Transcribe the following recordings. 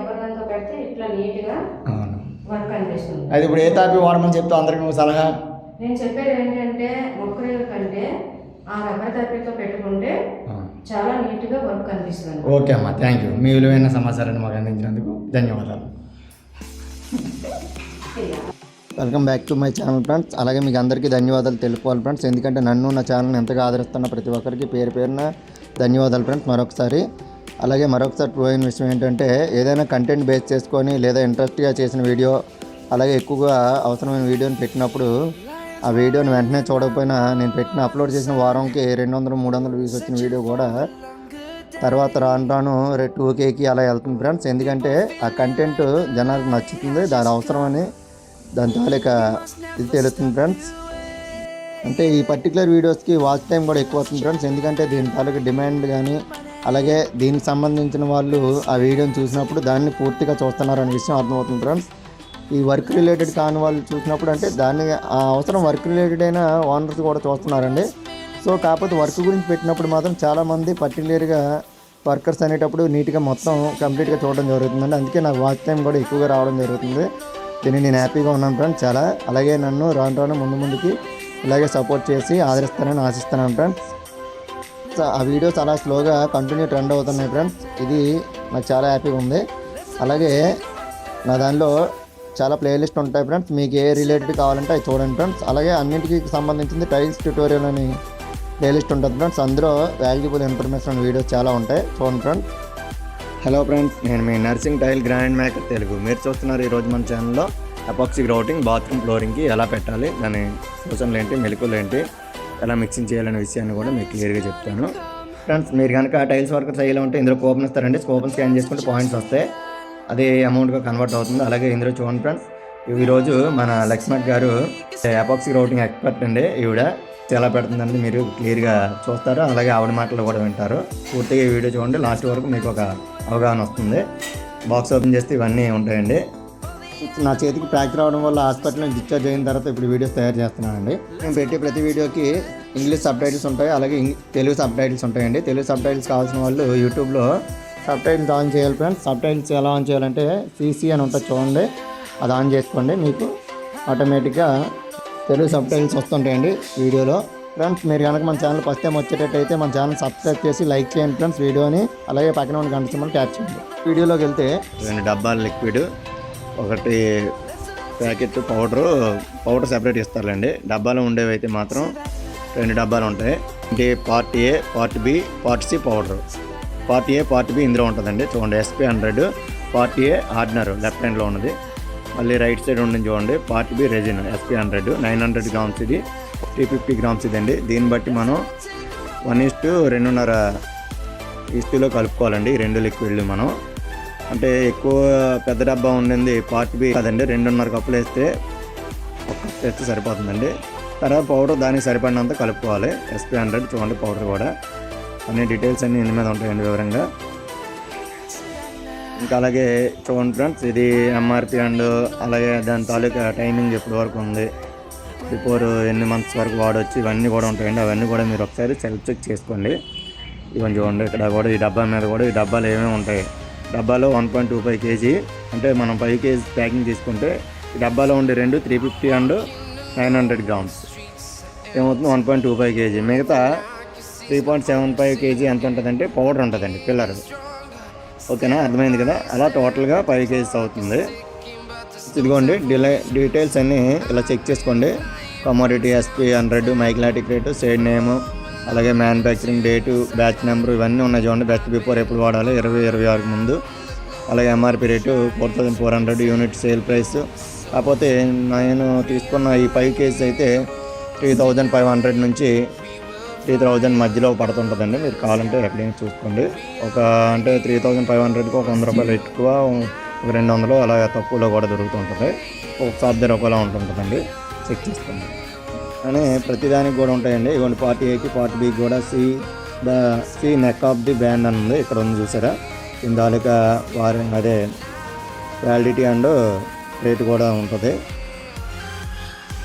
Rubber పెడితే ఇట్లా నీట్గా అవును. వర్క్ అనిపిస్తుంది అయితే ఇప్పుడు ఏ తాపి వాడమని చెప్తావు అందరికి నువ్వు సలహా? నేను చెప్పేది ఏంటంటే మొక్కలు కంటే ఆ రబ్బర్ తప్పితో పెట్టుకుంటే చాలా నీట్గా వర్క్ అనిపిస్తుంది ఓకే అమ్మా థ్యాంక్ యూ. మీ విలువైన సమాచారాన్ని మాకు అందించినందుకు ధన్యవాదాలు. Welcome back to my channel friends. అలాగే మీకు అందరికీ ధన్యవాదాలు తెలుపుకోవాలి ఫ్రెండ్స్. ఎందుకంటే నన్ను నా ఛానల్ని ఎంతగా ఆదరిస్తున్న ప్రతి ఒక్కరికి పేరు పేరున ధన్యవాదాలు ఫ్రెండ్స్. మరొకసారి అలాగే మరొకసారి పోయిన విషయం ఏంటంటే ఏదైనా కంటెంట్ బేస్ చేసుకొని లేదా ఇంట్రెస్ట్గా చేసిన వీడియో అలాగే ఎక్కువగా అవసరమైన వీడియోని పెట్టినప్పుడు ఆ వీడియోని వెంటనే చూడకపోయినా నేను పెట్టిన అప్లోడ్ చేసిన వారంకి రెండు వందలు మూడు వందలు వ్యూస్ వచ్చిన వీడియో కూడా తర్వాత రాను రాను టూ కేకి అలా వెళ్తుంది ఫ్రెండ్స్ ఎందుకంటే ఆ కంటెంట్ జనాలకు నచ్చుతుంది దాని అవసరమని దాని తాలిక ఇది తెలుస్తుంది ఫ్రెండ్స్ అంటే ఈ పర్టికులర్ వీడియోస్కి వాచ్ టైం కూడా ఎక్కువ అవుతుంది ఫ్రెండ్స్ ఎందుకంటే దీని తాలూకా డిమాండ్ కానీ అలాగే దీనికి సంబంధించిన వాళ్ళు ఆ వీడియోని చూసినప్పుడు దాన్ని పూర్తిగా చూస్తున్నారు అనే విషయం అర్థమవుతుంది ఫ్రెండ్స్ ఈ వర్క్ రిలేటెడ్ కాని వాళ్ళు చూసినప్పుడు అంటే దాన్ని ఆ అవసరం వర్క్ రిలేటెడ్ అయిన ఓనర్స్ కూడా చూస్తున్నారండి. సో కాకపోతే వర్క్ గురించి పెట్టినప్పుడు మాత్రం చాలామంది పర్టికులర్గా వర్కర్స్ అనేటప్పుడు నీట్గా మొత్తం కంప్లీట్గా చూడడం జరుగుతుందండి. అందుకే నాకు వాచ్ టైం కూడా ఎక్కువగా రావడం జరుగుతుంది. దీన్ని నేను హ్యాపీగా ఉన్నాను ఫ్రెండ్స్ చాలా. అలాగే నన్ను రాను రాను ముందు ముందుకి ఇలాగే సపోర్ట్ చేసి ఆదరిస్తానని ఆశిస్తున్నాను ఫ్రెండ్స్ ఆ వీడియో చాలా స్లోగా కంటిన్యూ ట్రెండ్ అవుతున్నాయి ఫ్రెండ్స్ ఇది నాకు చాలా హ్యాపీగా ఉంది. అలాగే నా దానిలో చాలా ప్లేలిస్ట్ ఉంటాయి ఫ్రెండ్స్ మీకు ఏ రిలేటెడ్ కావాలంటే అవి చూడండి ఫ్రెండ్స్ అలాగే అన్నింటికి సంబంధించింది టైల్స్ ట్యూటోరియల్ అని ప్లేలిస్ట్ ఉంటుంది ఫ్రెండ్స్ అందులో వాల్యుబుల్ ఇన్ఫర్మేషన్ వీడియోస్ చాలా ఉంటాయి. చూడండి ఫ్రెండ్స్ హలో ఫ్రెండ్స్ నేను మీ Narsing tile grand maker Telugu. మీరు చూస్తున్నారు ఈరోజు మన ఛానల్లో అపాక్సిక్ గ్రౌటింగ్ బాత్రూమ్ ఫ్లోరింగ్కి ఎలా పెట్టాలి దాని సూచనలు ఏంటి మెలకులు ఏంటి ఎలా మిక్సింగ్ చేయాలనే విషయాన్ని కూడా మీకు క్లియర్గా చెప్తాను. ఫ్రెండ్స్ మీరు కనుక టైల్స్ వర్క్ చేయాలి ఉంటే ఇందులో కూపన్ ఇస్తారండి. కూపన్ స్కాన్ చేసుకుంటే పాయింట్స్ వస్తాయి. అది అమౌంట్గా కన్వర్ట్ అవుతుంది. అలాగే ఇందులో చూడండి ఫ్రెండ్స్ ఈరోజు మన లక్ష్మణ్ గారు అపాక్సీ రౌటింగ్ ఎక్స్పర్ట్ అండి. ఈవిడ ఎలా పెడుతుందండి మీరు క్లియర్గా చూస్తారు. అలాగే ఆవిడ మాటలు కూడా వింటారు. పూర్తిగా ఈ వీడియో చూడండి. లాస్ట్ వరకు మీకు ఒక అవగాహన వస్తుంది. బాక్స్ ఓపెన్ చేస్తే ఇవన్నీ ఉంటాయండి. నా చేతికి ప్యాక్ రావడం వల్ల హాస్పిటల్ నుంచి డిశ్చార్జ్ అయిన తర్వాత ఇప్పుడు వీడియోస్ తయారు చేస్తున్నానండి. నేను పెట్టే ప్రతి వీడియోకి ఇంగ్లీష్ సబ్ టైటిల్స్ ఉంటాయి అలాగే ఇంగ్- తెలుగు సబ్ టైటిల్స్ ఉంటాయండి. తెలుగు సబ్ టైటిల్స్ కావాల్సిన వాళ్ళు యూట్యూబ్లో సబ్ టైటిల్స్ ఆన్ చేయాలి ఫ్రెండ్స్ సబ్ టైటిల్స్ ఎలా ఆన్ చేయాలంటే సీసీ అని ఉంటుంది చూడండి. అది ఆన్ చేసుకోండి. మీకు ఆటోమేటిక్గా తెలుగు సబ్ టైటిల్స్ వస్తుంటాయండి వీడియోలో. ఫ్రెండ్స్ మీరు కనుక మన ఛానల్ ఫస్ట్ టైం వచ్చేటట్టయితే మన ఛానల్ సబ్స్క్రైబ్ చేసి లైక్ చేయండి ఫ్రెండ్స్ వీడియోని అలాగే పక్కన ఉన్న గంట సింబల్ క్యాచ్ చేయండి. వీడియోలోకి వెళ్తే రెండు డబ్బాల లిక్విడ్ ఒకటి ప్యాకెట్ పౌడరు పౌడర్ సెపరేట్ ఇస్తారులేండి. డబ్బాలో ఉండేవి అయితే మాత్రం రెండు డబ్బాలు ఉంటాయి. అంటే part A part B part C powder. Part A part B ఇందులో ఉంటుందండి. చూడండి SP hundred part A hardener left హ్యాండ్లో ఉన్నది. మళ్ళీ రైట్ సైడ్ ఉండి చూడండి part B resin SP hundred nine hundred grams ఇది త్రీ ఫిఫ్టీ గ్రామ్స్ ఇదండి. దీన్ని బట్టి మనం వన్ ఇస్టు రెండున్నర ఇస్టులో కలుపుకోవాలండి. రెండు లిక్విడ్లు మనం. అంటే ఎక్కువ పెద్ద డబ్బా ఉండింది. పార్ట్ బి కదండి. రెండున్నర కప్పులు వేస్తే ఒక వేస్తే సరిపోతుందండి. తర్వాత పౌడర్ దానికి సరిపడినంత కలుపుకోవాలి. ఎస్పీ హండ్రెడ్ చూడండి పౌడర్ కూడా. అన్ని డీటెయిల్స్ అన్ని ఇందు మీద ఉంటాయండి వివరంగా. ఇంకా అలాగే చూడండి ఫ్రెండ్స్ ఇది ఎంఆర్పి అండ్ అలాగే దాని తాలూకా టైమింగ్ ఎప్పటి వరకు ఉంది? బిఫోర్ ఎన్ని మంత్స్ వరకు వాడవచ్చు ఇవన్నీ కూడా ఉంటాయండి. అవన్నీ కూడా మీరు ఒకసారి సెల్ఫ్ చెక్ చేసుకోండి. ఇవన్నీ చూడండి. ఇక్కడ కూడా ఈ డబ్బా మీద కూడా ఈ డబ్బాలు ఏమేమి ఉంటాయి? డబ్బాలో one point two five kg. అంటే మనం ఫైవ్ కేజీ ప్యాకింగ్ తీసుకుంటే డబ్బాలో ఉండే రెండు three fifty and nine hundred grams. ఏమవుతుంది? One point two five kg. మిగతా three point seven five kg ఎంత ఉంటుందంటే పౌడర్ ఉంటుందండి పిల్లర్ ఓకేనా? అర్థమైంది కదా? అలా టోటల్గా ఫైవ్ కేజీస్ అవుతుంది. ఇదిగోండి డిలై డీటెయిల్స్ అన్నీ ఇలా చెక్ చేసుకోండి. కమోడిటీ ఎస్పీ హండ్రెడ్ మైక్లాటిక్ రేటు సేడ్ నేమ్ అలాగే మ్యానుఫ్యాక్చరింగ్ డేటు బ్యాచ్ నెంబర్ ఇవన్నీ ఉన్నాయి చూడండి. బెస్ట్ బిఫోర్ ఎప్పుడు వాడాలి? ఇరవై ఇరవై ఆరుకు ముందు. అలాగే MRP rate four thousand four hundred unit sale price కాకపోతే నేను తీసుకున్న ఈ ఫైవ్ కేజీస్ అయితే త్రీ థౌజండ్ ఫైవ్ హండ్రెడ్ నుంచి త్రీ థౌజండ్ మధ్యలో పడుతుంటుందండి. మీరు కావాలంటే ఎక్కడైనా చూసుకోండి. ఒక అంటే త్రీ థౌజండ్ ఫైవ్ హండ్రెడ్కి ఒక వంద రూపాయలు ఎక్కువ ఒక రెండు వందలు అలా తక్కువలో కూడా దొరుకుతుంటుంది. ఒక సాధ్యం ఒకలా ఉంటుంటుందండి. చెక్ చేసుకోండి అని ప్రతిదానికి కూడా ఉంటాయండి. ఇవన్నీ పార్టీ ఏకి పార్టీ బి కూడా C the C neck of the band అని ఉంది. ఇక్కడ ఉంది చూసారా? దీని వారి అదే వ్యాలిడిటీ అండ్ రేట్ కూడా ఉంటుంది.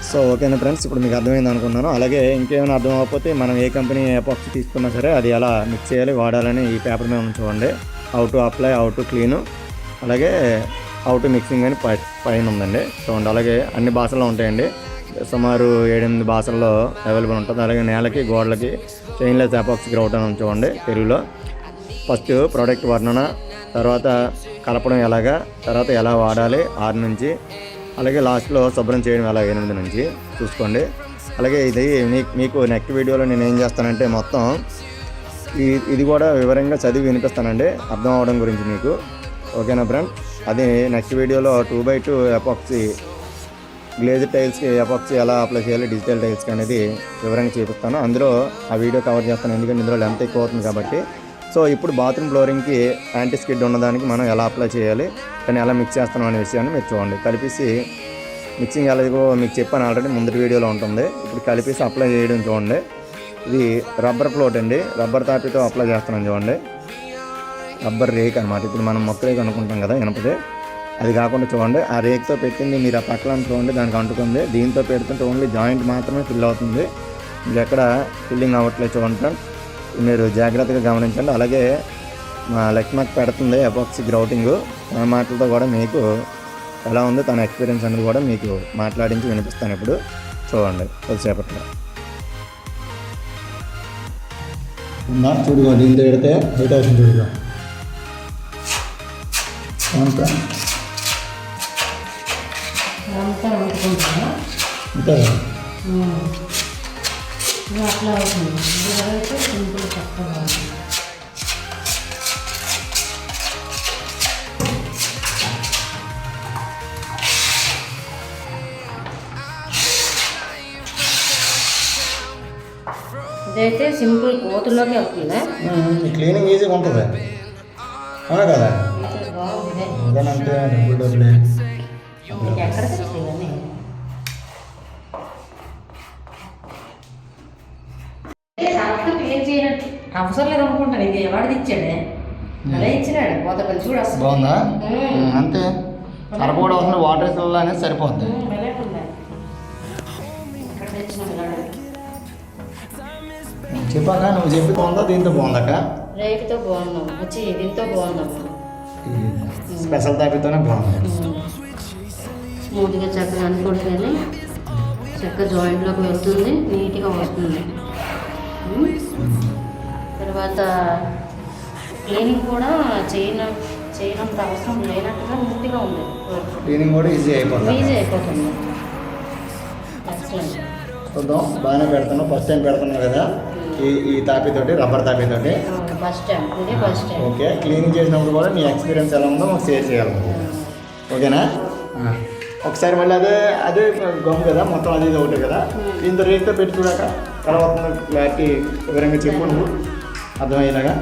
సో ఓకేనా ఫ్రెండ్స్ ఇప్పుడు మీకు అర్థమైంది అనుకున్నాను అలాగే ఇంకేమైనా అర్థం అవ్వకపోతే మనం ఏ కంపెనీ ఏ బాక్స్ తీసుకున్నా సరే అది ఎలా మిక్స్ చేయాలి వాడాలని ఈ పేపర్ మీద ఉంచుకోండి చూడండి how to apply how to clean అలాగే అవుట్ మిక్సింగ్ అని పై పైన ఉందండి. చూడండి అలాగే అన్ని భాషల్లో ఉంటాయండి. సుమారు ఏడెనిమిది భాషల్లో అవైలబుల్ ఉంటుంది. అలాగే నేలకి గోడలకి చైన్లెస్ అపాక్స్ గ్రౌట్ అని చూడండి తెలుగులో. ఫస్ట్ ప్రోడక్ట్ వర్ణన తర్వాత కలపడం ఎలాగా తర్వాత ఎలా వాడాలి ఆరు నుంచి అలాగే లాస్ట్లో శుభ్రం చేయడం ఎలా ఎనిమిది నుంచి చూసుకోండి. అలాగే ఇది మీకు నెక్స్ట్ వీడియోలో నేను ఏం చేస్తానంటే మొత్తం ఇది ఇది కూడా వివరంగా చదివి వినిపిస్తానండి. అర్థం అవడం గురించి మీకు. ఓకేనా ఫ్రెండ్ అది నెక్స్ట్ వీడియోలో two by two epoxy glaze టైల్స్కి effects ఎలా అప్లై చేయాలి డిజిటల్ టైల్స్కి అనేది వివరంగా చూపిస్తాను. అందులో ఆ వీడియో కవర్ చేస్తాను ఎందుకంటే ఇందులో లెంత్ ఎక్కువ అవుతుంది కాబట్టి. సో ఇప్పుడు బాత్రూమ్ ఫ్లోరింగ్కి యాంటీ స్కిడ్ ఉన్నదానికి మనం ఎలా అప్లై చేయాలి దాన్ని ఎలా మిక్స్ చేస్తున్నాం అనే విషయాన్ని మీరు చూడండి. కలిపేసి మిక్సింగ్ ఎలాగో మీకు చెప్పాను ఆల్రెడీ ముందటి వీడియోలో ఉంటుంది. ఇప్పుడు కలిపేసి అప్లై చేయడం చూడండి. ఇది రబ్బర్ ఫ్లోట్ అండి. రబ్బర్ తాపితో అప్లై చేస్తున్నాం చూడండి. రబ్బర్ రేక్ అనమాట ఇప్పుడు మనం మొక్క రేక్ అనుకుంటాం కదా ఇనపదే. అది కాకుండా చూడండి ఆ రేక్తో పెట్టింది మీరు ఆ పక్కన చూడండి దానికి అంటుకుంది. దీంతో పెడుతుంటే ఓన్లీ జాయింట్ మాత్రమే ఫిల్ అవుతుంది. ఇంకెక్కడ ఫిల్లింగ్ అవ్వట్లేదు చూడండి మీరు జాగ్రత్తగా గమనించండి. అలాగే మా లక్ష్మక్ పెడుతుంది ఎపాక్సీ గ్రౌటింగ్. తన మాటలతో కూడా మీకు ఎలా ఉంది తన ఎక్స్పీరియన్స్ అనేది కూడా మీకు మాట్లాడించి వినిపిస్తాను ఇప్పుడు. చూడండి కొద్దిసేపట్లో. ఉందా దీంతో పెడితే హైట్ అవుతుంది చూడుగా. అంతా అంతా వండుకుంటాను అంతే అట్లా అవుతుంది ఇది అయితే సింపుల్ చక్కగా ఉంటుంది ఇదైతే సింపుల్ కోతుల్లోకి వెళ్తుందా క్లీనింగ్ ఈజీగా ఉంటుంది. అవునా కదా? ఇది బాగుంది. అదేనంటే డబ్బులు డబ్బులే. మీకు ఎక్కడ చేయనట్టు అవసరం లేదు అనుకుంటాను ఇది ఎవరిది ఇచ్చాడే? అలా ఇచ్చినాడు. పోత పని చూడు అసలు. బాగుందా. అంతే. కరపకూడ వస్తుంది వాటర్ వేసిన అనేది సరిపోద్ది. చెప్పాక నువ్వు చెప్పి బాగుందా దీంతో బాగుందాక రేకుతో బాగున్నాం. వచ్చి దీంతో బాగున్నాం. స్పెషల్ తాపితోనే బాగుంది. స్మూత్గా చక్కగా అనుకుంటేనే చక్క జాయింట్లోకి వెళ్తుంది నీట్గా వస్తుంది. తర్వాత క్లీనింగ్ కూడా చేయన చేయనంత అవసరం లేనట్టుగా నీట్గా ఉంది. క్లీనింగ్ కూడా ఈజీ అయిపోతుంది. ఈజీ అయిపోతుంది. చూద్దాం. బాగానే పెడుతున్నావు ఫస్ట్ టైం పెడుతున్నావు కదా. ఈ ఈ తాపితోటి రబ్బర్ తాపితోటి ఫస్ట్ టైం ఇదే ఫస్ట్ టైం ఓకే. క్లీనింగ్ చేసినప్పుడు కూడా నీ ఎక్స్పీరియన్స్ ఎలా ఉందో మాకు షేర్ చేయాలి. ఓకేనా? ఒకసారి మళ్ళీ అదే అదే గమ్ కదా మొత్తం అది ఇది ఒకటే కదా. దీంతో రేట్తో పెట్టి చూడాక తర్వాత క్లారిటీ వివరంగా చెప్పు నువ్వు అర్థమయ్యేలాగా?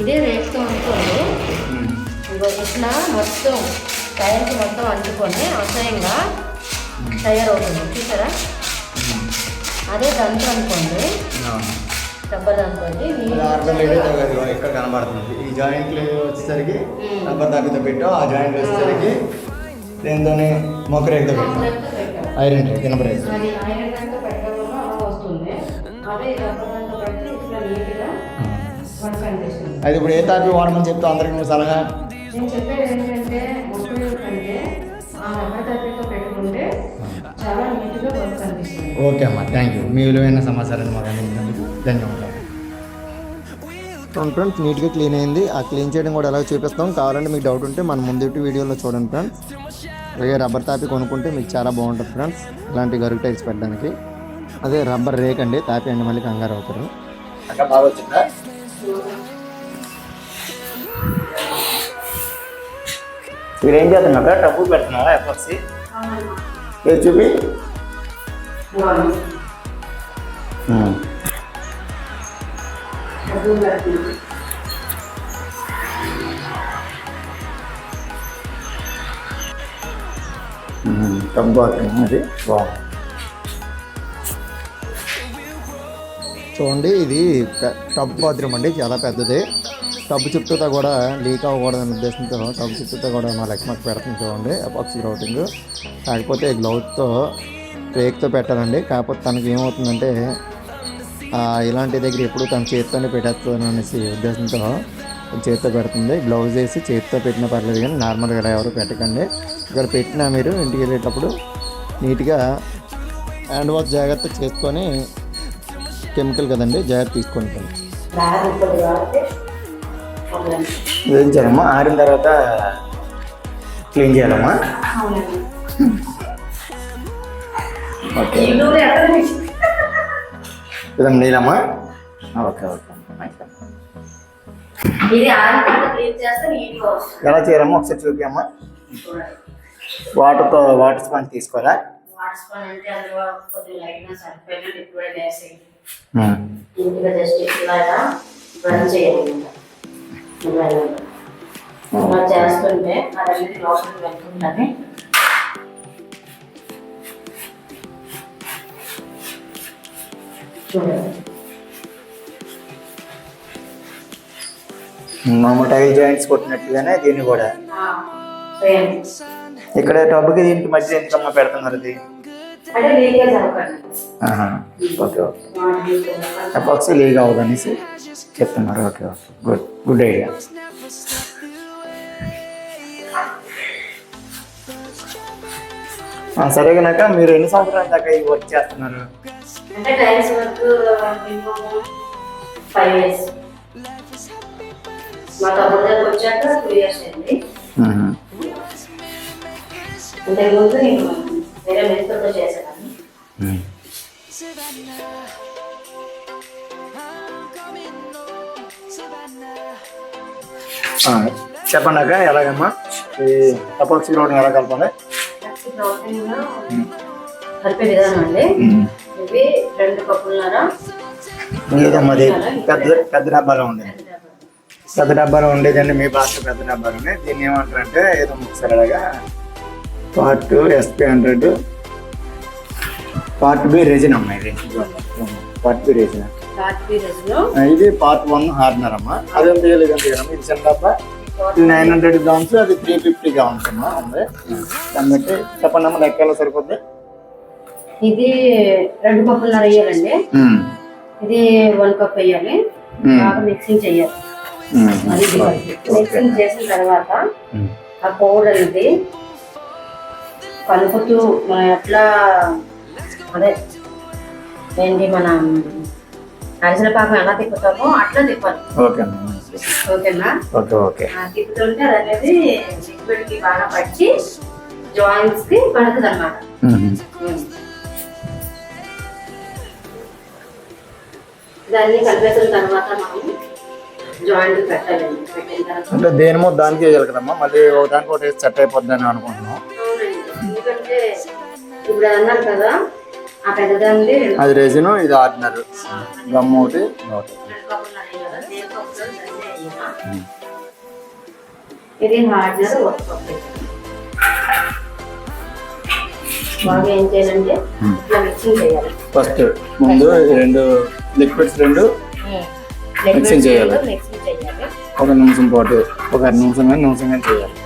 ఇదే రేట్తో అనుకోండి. ఇగో ఇట్లా మొత్తం టైర్కి మొత్తం అంటుకొని అసహ్యంగా తయారవుతుంది. చూసారా? అదే దంత అనుకోండి. ఏదైతే కదా ఇక్కడ కనబడుతుంది. ఈ జాయింట్లు వచ్చేసరికి రబ్బర్ తాపితో పెట్టావు ఆ జాయింట్ వచ్చేసరికి దీంతోనే మొక్క రేకుతో పెట్టావు ఐరన్ రేక్ ఇనప రేక్ దాంతో దాంతో అనిపిస్తుంది అది ఇప్పుడు ఏ తాపి వాడమని చెప్తావు అందరికి నువ్వు సలహా? నేను చెప్పేది ఏంటంటే మొక్కలు కంటే ఆ రబ్బర్ తాపితో పెట్టుకుంటే చాలా నీట్గా వర్క్ అనిపిస్తుంది ఓకే అమ్మా థ్యాంక్ యూ మీ విలువైన సమాచారాన్ని మాకు అందించినందుకు ధన్యవాదాలు. ఫ్రెండ్స్ నీట్గా క్లీన్ అయింది. ఆ క్లీన్ చేయడం కూడా ఎలా చూపిస్తాం. కావాలంటే మీకు డౌట్ ఉంటే మన ముందు వీడియోలో చూడండి ఫ్రెండ్స్ అలాగే రబ్బర్ తాపి కొనుక్కుంటే మీకు చాలా బాగుంటుంది ఫ్రెండ్స్. ఇలాంటి గరుగు టైల్స్ పెట్టడానికి. అదే రబ్బర్ రేక్ అండి తాపి అండి మళ్ళీ కంగారు అవుతారు. మీరు ఏం చేస్తున్నారు డబ్బు పెడుతున్నారా ఎఫ్ఎఫ్సి? చూపి? టబ్బు అది బాగుంది చూడండి ఇది టబ్ బాత్రూమ్ అండి చాలా పెద్దది. టబ్ చుట్టూతో కూడా లీక్ అవ్వకూడదనే ఉద్దేశంతో టబ్ చుట్టూతో కూడా మా లక్ష్మకి పెడుతుంది చూడండి అపాక్సీ రౌటింగ్ కాకపోతే గ్లౌజ్తో రేక్తో పెట్టాలండి. కాకపోతే తనకి ఏమవుతుందంటే ఇలాంటి దగ్గర ఎప్పుడు తన చేతితోనే పెట్టేస్తాను అనేసి ఉద్దేశంతో చేతితో పెడుతుంది. గ్లౌజ్ వేసి చేతితో పెట్టినా పర్లేదు కానీ నార్మల్గా ఎవరు పెట్టకండి. ఇక్కడ పెట్టినా మీరు ఇంటికి వెళ్ళేటప్పుడు నీట్గా హ్యాండ్ వాష్ జాగ్రత్త చేసుకొని కెమికల్ కదండి జాగ్రత్త తీసుకోండి. చేయాలమ్మా ఆరిన తర్వాత క్లీన్ చేయాలమ్మా? ఓకే? ఇదమ్మా నీలమ్మా? Okay okay. ఎలా చేయాలమ్మా? ఒకసారి చూపియమ్మా. చూడండి వాటర్తో వాటర్ స్పాంజ్ తీసుకోవాలా? వాటర్ స్పూన్ అంటే అందులో కొద్దిగా మామూలు టైల్ జాయింట్స్ కొట్టినట్టుగానే దీన్ని కూడా. ఇక్కడ టబ్కి దీనికి మధ్య ఎందుకమ్మా పెడుతున్నారు ఇది. Okay okay. ఎపాక్సీ లీక్ అవ్వదనేసి చెప్తున్నారు. Okay okay. Good good idea. సరే కనుక మీరు ఎన్ని సంవత్సరాల దాకా ఈ వర్క్ చేస్తున్నారు? అంటే టైల్స్ వర్క్ ఫైవ్ ఇయర్స్. మా తమ్ముడు దగ్గర వచ్చాక టూ ఇయర్స్ అయింది. మ్మ్. ఇంతకుముందు నేను వేరే మెడికల్తో చేసేదాన్ని. మ్మ్. ఆ, చెప్పండి అక్క ఎలాగమ్మా? ఈ ఎపాక్సీ రోడ్ ఎలా కలపాలి? కలిపే విధానం అండి. ఇవి రెండు కప్పులున్నర లేదమ్మా అది? పెద్ద పెద్ద డబ్బాలో ఉండేది పెద్ద డబ్బాలో ఉండేదండి మీ భాష పెద్ద డబ్బాలు ఉన్నాయి దీన్ని ఏమంటారంటే ఏదో సరళగా part SP hundred. Part B resin అమ్మా ఇది. Part B resin. ఇది పార్ట్ వన్ హార్నర్ అమ్మా. అదేం తీయడం ఇది చిన్న డబ్బా. ఇది నైన్ హండ్రెడ్ గ్రామ్స్ అది త్రీ ఫిఫ్టీ గ్రామ్స్ అమ్మా ఉంది. దాన్ని బట్టి చెప్పండి అమ్మా లెక్కలో సరిపోద్ది? ఇది రెండు కప్పులున్నర వేయాలండి. ఇది వన్ కప్ వేయాలి. బాగా మిక్సింగ్ చేయాలి. అది మిక్సింగ్ చేసిన తర్వాత. ఆ పౌడర్ ఇది కలుపుతూ మనం ఎట్లా అదే ఏంటి మనం అరిసిన పాకం ఎలా తిప్పుతామో అట్లా తిప్పాలి. ఓకేనా? తిప్పుతుంటే అది అనేది లిక్విడ్కి బాగా పట్టి జాయింట్స్కి పడుతుంది అనమాట. దాన్ని కలిపేసిన తర్వాత మనం జాయింట్ పెట్టాలండి పెట్టిన తర్వాత అంటే దేనిమో దానికి వేయాలి కదమ్మా మళ్ళీ ఒక దానికి ఒకటి సెట్ అయిపోద్ది అని అనుకుంటున్నాం అవునండి ఎందుకంటే ఇప్పుడు అన్నాను కదా ఆ పెద్దదాన్ని రెండు అది రెజిన్ ఇది ఆర్డినర్ గమ్ ఒకటి ఒకటి. రెండు కప్పులు ఉన్నాయి కదా దేని కప్పులో దాన్ని వేయాలా? ఇది హార్డ్నర్ ఒక కప్పు బాగా ఏం చేయాలంటే Hmm. ఇట్లా మిక్సింగ్ చేయాలి ఫస్ట్ ముందు ఈ రెండు లిక్విడ్స్ రెండు Mixing చేయాలి. మిక్సింగ్ చేయాలి ఒక నిమిషం పాటు ఒక అర నిమిషం కానీ నిమిషం కానీ చేయాలి.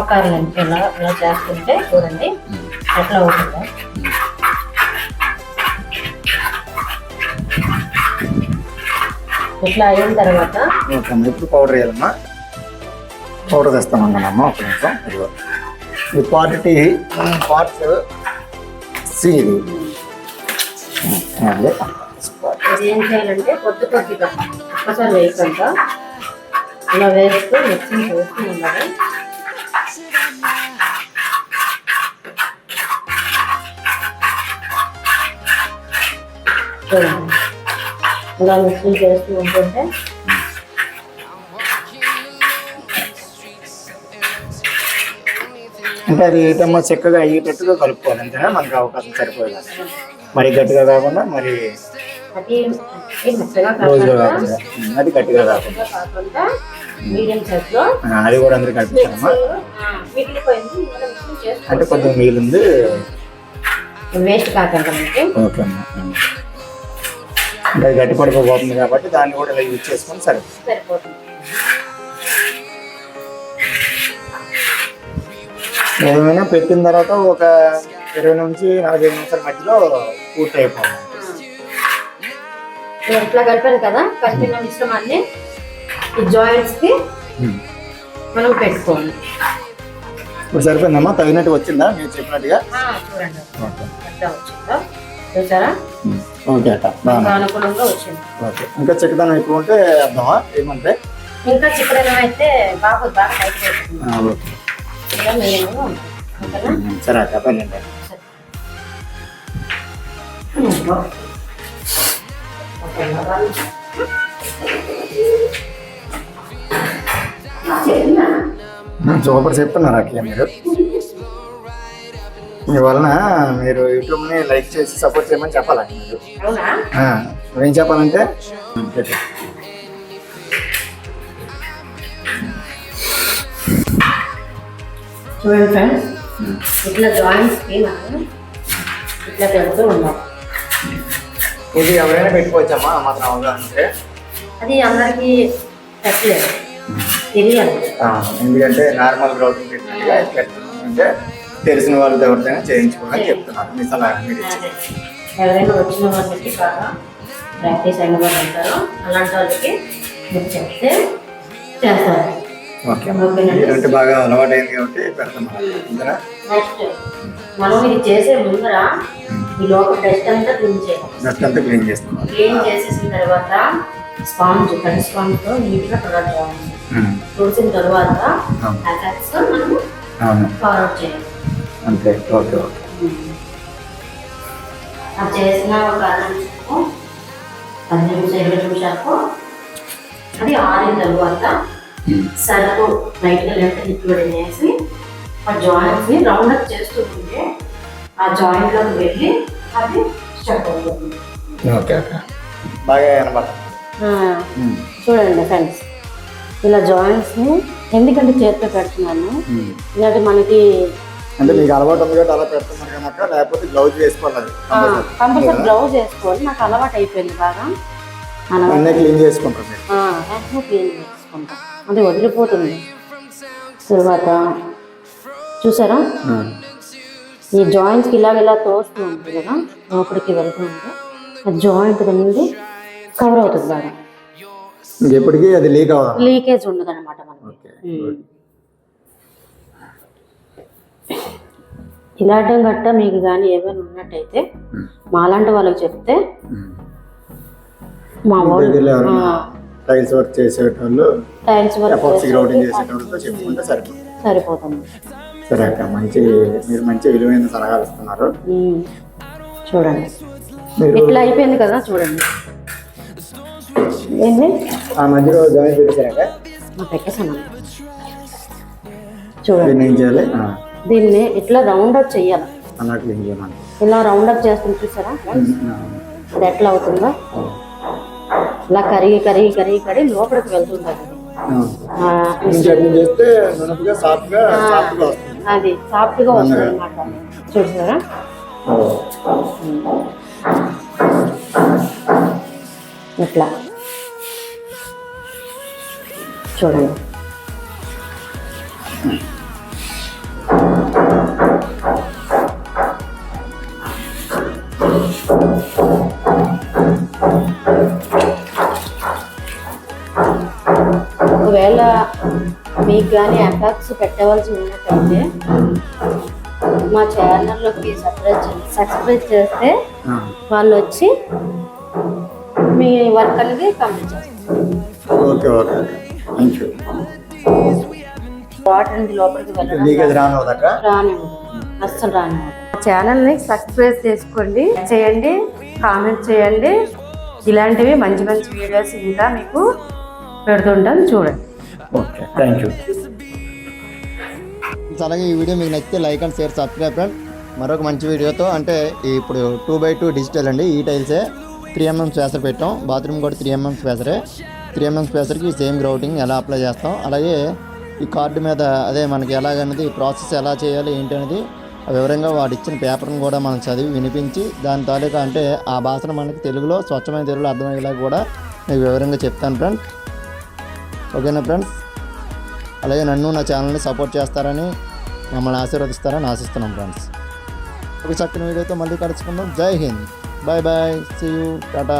ఒక అర గంట ఇలా ఇలా చేస్తుంటే చూడండి ఎట్లా అవుతుందో. ఇట్లా అయిన తర్వాత ఓకే ఇప్పుడు పౌడర్ వేయాలమ్మా. పౌడర్ తెస్తామన్నానమ్మా ఒక నిమిషం. ఇదిగో. ఈ పార్ట్ టీ పార్ట్ సి. ఇది ఏం చేయాలంటే కొద్ది కొద్దిగా ఒక్కసారి వేయకుండా ఇలా వేస్తూ మిక్సింగ్ చేస్తూ ఉండాలి చూడండి ఇలా మిక్సింగ్ చేస్తూ ఉంటుంటే అంటే అది ఏటమ్మా చక్కగా అయ్యేటట్టుగా కలుపుకోవాలి. అంతేనా? మనకు అవకాశం సరిపోయేలా మరి గట్టిగా కాకుండా మరి అది గట్టిగా కాకుండా మీడియం సైజ్లో అది కూడా అందరికి చేస్తూ అంటే కొద్దిగా మిగిలింది వేస్ట్ కాకుండా ఓకే అమ్మా. అంటే అది గట్టి పడిపోతుంది కాబట్టి దాన్ని కూడా ఇలా యూజ్ చేసుకొని సరే. సరిపోతుంది ఏమైనా పెట్టిన తర్వాత ఒక ఇరవై నుంచి నలభై నిమిషాల మధ్యలో పూర్తి అయిపోతుంది నేను ఇట్లా కలిపాను కదా కలిపిన మిశ్రమాన్ని ఈ జాయింట్స్కి మనం పెట్టుకోవాలి. సరిపోయిందమ్మా? తగినట్టు వచ్చిందా? మీరు చెప్పినట్టుగా? చూడండి. వచ్చిందో? చూసారా? ఓకే ఇంకా అనుకూలంగా వచ్చింది. ఓకే. ఇంకా చిక్కదనం ఎక్కువ ఉంటే అర్థమా? ఏమంటే? ఇంకా చిక్కుడుగా అయితే బాగా బాగా సరే అక్క. పన్నెండు సూపర్ చెప్తున్నారు అక్క మీరు. మీ వలన మీరు యూట్యూబ్ని లైక్ చేసి సపోర్ట్ చేయమని చెప్పాలండి మీరు? ఏం చెప్పాలంటే. చూడండి ఫ్రెండ్స్ ఇట్లా జాయింట్స్కి మనం ఇట్లా పెడుతూ ఉండాలి. ఇది ఎవరైనా పెట్టుకోవచ్చమ్మా? మాత్రం అవగాహన ఉంటే అది అందరికీ పెట్టలేదు తెలియాలి. ఎందుకంటే నార్మల్ గ్రౌత్ ట్రీట్మెంట్గా అంటే తెలిసిన వాళ్ళు ఎవరితోనే చేయించుకోమని చెప్తున్నారు. మీ సలహా మీరు. ఎవరైనా వచ్చిన వాళ్ళకి బాగా ప్రాక్టీస్ అయిన వాళ్ళు ఉంటారో. అలాంటి వాళ్ళకి మీరు చెప్తే చేస్తారు. ఓకే. బాగా అలవాటైంది కాబట్టి పెడుతున్నాను ఇంతనా నెక్స్ట్. మనం ఇది చేసే ముందర ఈ లోపల టెస్ట్ అంతా క్లీన్ చేయాలి జస్ట్ అంతా క్లీన్ చేస్తున్నాను క్లీన్ చేసేసిన తర్వాత స్పాంజ్ కట్ స్పాంజ్తో నీట్గా కలర్ చేయాలి చూసిన తర్వాత అవును. అటాక్స్ మనం అవును. ఫార్వర్డ్ చేయాలి. అంతే. Okay okay. అది చేసిన ఒక అర నిమిషము పది నిమిషాలు ఇరవై నిమిషాలకు అది ఆరిన తర్వాత సరుకు లైట్గా లెంత లిక్విడ్ వేసి ఆ జాయింట్స్ని రౌండ్ అప్ చేస్తూ ఆ జాయింట్లోకి వెళ్ళి అది స్టక్ అవుతుంది. Okay okay. బాగా చూడండి ఫ్రెండ్స్ ఇలా జాయింట్స్ని ఎందుకంటే చేతితో పెడుతున్నాను? ఇలాంటి మనకి అంటే మీకు అలవాటు ఉంది కాబట్టి అలా పెడుతున్నారు కనుక లేకపోతే గ్లౌజ్ వేసుకోవాలి కంపల్సరీ. బ్లౌజ్ వేసుకోవాలి. నాకు అలవాటు అయిపోయింది బాగా. అన్నీ క్లీన్ చేసుకుంటారు మీరు. వెంటనే క్లీన్ చేసుకుంటాం. అది వదిలిపోతుంది. తర్వాత చూసారా? ఈ జాయింట్స్కి ఇలా ఇలా తోస్తూ ఉంటుంది కదా లోపలికి వెళ్తూ ఉంటే ఆ జాయింట్ అనేది కవర్ అవుతుంది బాగా. ఇంకెప్పటికీ అది లీక్ అవ్వాలి లీకేజ్ ఉండదు అనమాట మనకి ఉమ్. ఇలాంటి గట్ట మీకు కానీ ఏమైనా ఉన్నట్టయితే మాలాంటి వాళ్ళకి చెప్తే మా మీ వాళ్ళు టైల్స్ వర్క్ చేసేటోళ్ళు టైల్స్ వర్క్ సరిపోతుంది. సరే అక్క మంచి మీరు మంచి విలువైన సలహాలు ఇస్తున్నారు. చూడండి. ఇట్లా అయిపోయింది కదా చూడండి. ఏంది ఆ మధ్యలో జాయిన్ మా పెట్టేసాను చూడండి. దీన్ని ఏం చేయాలి? దీన్ని ఇట్లా రౌండ్ అప్ చెయ్యాలి. అలా క్లీన్ చేయమని. ఇలా రౌండ్ అప్ చేస్తుంది చూసారా? అది ఎట్లా అవుతుందో? ఇలా కరిగి కరిగి కరిగి కరిగి లోపలికి వెళ్తుంది అది చేస్తే సాఫ్ట్గా సాఫ్ట్గా అది సాఫ్ట్గా వస్తుంది అనమాట చూసారా? ఇట్లా. చూడండి. ఒకవేళ మీకు కానీ అటాక్స్ పెట్టవలసి ఉన్నట్టయితే మా ఛానల్లోకి సబ్స్క్రైబ్ సబ్స్క్రైబ్ చేస్తే వాళ్ళు వచ్చి మీ వర్క్ అనేది కంప్లీట్ చేస్తారు. Okay okay thank you water అనేది లోపలికి రానివ్వదు అస్సలు రానివ్వదు. ఛానల్ని సబ్స్క్రైబ్ చేసుకోండి చేయండి కామెంట్ చేయండి. ఇలాంటివి మంచి మంచి వీడియోస్ ఇంకా మీకు పెడుతుంటాను చూడండి. ఓకే థ్యాంక్ యూ అలాగే ఈ వీడియో మీకు నచ్చితే like and share subscribe friend మరొక మంచి వీడియోతో అంటే ఇప్పుడు టూ బై టూ డిజిటల్ అండి. ఈ టైల్సే త్రీ ఎంఎం స్పేసర్ పెట్టాం. బాత్రూమ్ కూడా త్రీ ఎంఎం స్పేసరే త్రీ ఎంఎం స్పేసర్కి సేమ్ గ్రౌటింగ్ ఎలా అప్లై చేస్తాం. అలాగే ఈ కార్డు మీద అదే మనకి ఎలాగనేది ప్రాసెస్ ఎలా చేయాలి ఏంటి అనేది ఆ వివరంగా వాడు ఇచ్చిన పేపర్ని కూడా మనం చదివి వినిపించి దాని తాలూకా అంటే ఆ భాషను మనకి తెలుగులో స్వచ్ఛమైన తెలుగులో అర్థమయ్యేలా కూడా నేను వివరంగా చెప్తాను ఫ్రెండ్ ఓకేనా ఫ్రెండ్స్? అలాగే నన్ను నా ఛానల్ని సపోర్ట్ చేస్తారని మమ్మల్ని ఆశీర్వదిస్తారని ఆశిస్తున్నాం ఫ్రెండ్స్. ఒక చక్కని వీడియోతో మళ్ళీ కలుసుకుందాం. జై Hind. Bye bye. See you tata